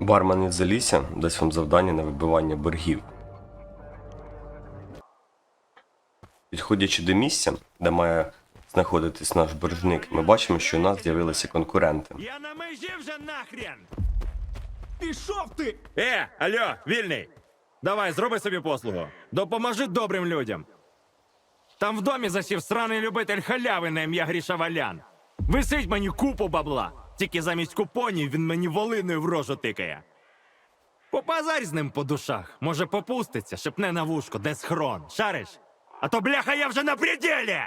Бармен із Залісся дасть вам завдання на вибивання боргів. Підходячи до місця, де має знаходитись наш боржник, ми бачимо, що у нас з'явилися конкуренти. Я на межі вже нахрен! Пішов ти! Е, алло, вільний! Давай, зроби собі послугу. Допоможи добрим людям. Там в домі засів сраний любитель халяви на ім'я Гріша Валян. Висить мені купу бабла. Тільки замість купонів він мені волиною в рожу тикає. Попазарь з ним по душах. Може попуститься, шепне на вушко, де схрон. Шариш? А то бляха я вже на пределі!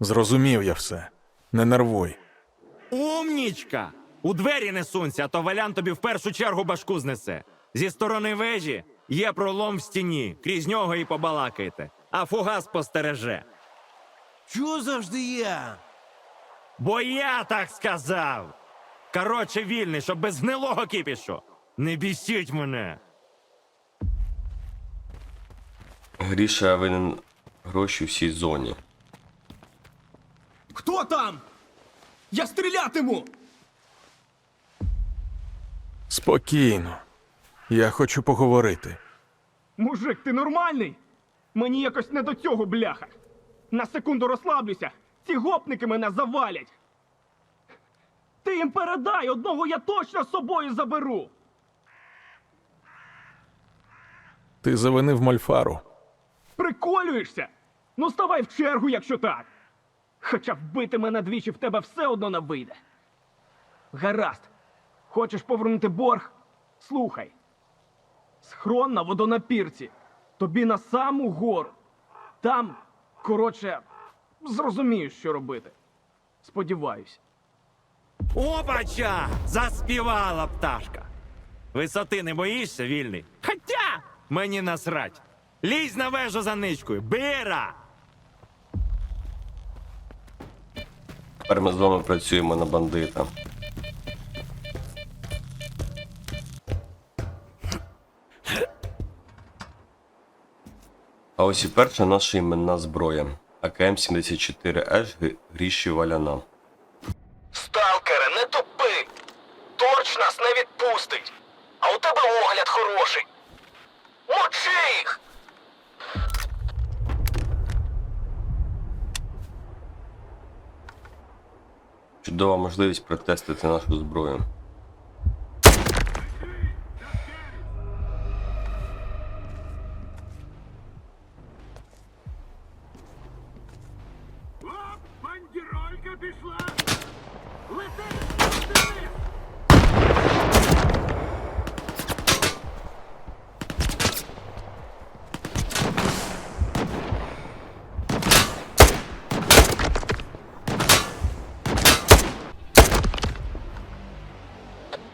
Зрозумів я все. Не нервуй. Умнічка! У двері не сунься, а то валян тобі в першу чергу башку знесе. Зі сторони вежі є пролом в стіні, крізь нього і побалакайте, а фугас постереже. Чого завжди я? Бо я так сказав. Коротше, вільний, щоб без гнилого кипішу. Не бісіть мене. Гріша винен гроші всій зоні. Хто там? Я стрілятиму! Спокійно. Я хочу поговорити. Мужик, ти нормальний? Мені якось не до цього, бляха. На секунду розслаблюся. Ці гопники мене завалять. Ти їм передай, одного я точно з собою заберу. Ти завинив Мольфару. Приколюєшся? Ну ставай в чергу, якщо так. Хоча вбити мене двічі в тебе все одно не вийде. Гаразд. Хочеш повернути борг? Слухай. Схрон на водонапірці. Тобі на саму гору. Там, коротше, зрозумієш, що робити. Сподіваюсь. Опача! Заспівала пташка. Висоти не боїшся, вільний? Хотя мені насрать. Лізь на вежу за ничкою. Бира! Тепер ми з вами працюємо на бандита. А ось і перша наша іменна зброя. АКМ-74H Гріші Валяна. Сталкере, не тупи! Торч нас не відпустить! А у тебе огляд хороший! Мочи їх! Чудова можливість протестити нашу зброю. Бандеролька пішла!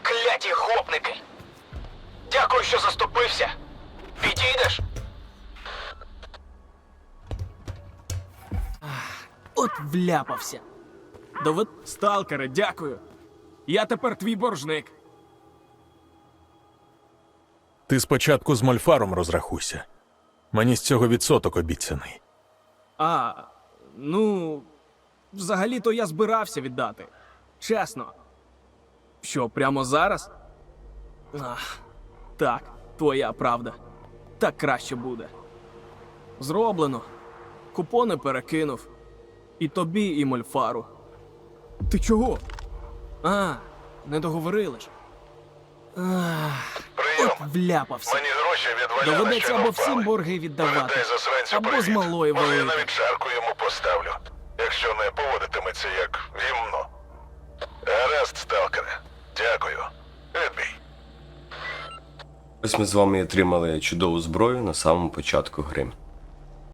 Кляті гопники! Дякую, що заступився! Підійдеш? От вляпався. Довед... Сталкере, дякую. Я тепер твій боржник. Ти спочатку з Мольфаром розрахуйся. Мені з цього відсоток обіцяний. А, ну, взагалі-то я збирався віддати. Чесно. Що, прямо зараз? Ах, так, твоя правда. Так краще буде. Зроблено. Купони перекинув. І тобі, і мольфару. Ти чого? А, не договорили ж. Ах, Прийом! от вляпався. Мені гроші від Доведеться або всім борги віддавати, або з малої Може, я валити. навіть чарку йому поставлю, якщо не поводитиметься як гімно. Гаразд, сталкере. Дякую. Відбій. Ось ми з вами отримали чудову зброю на самому початку гри.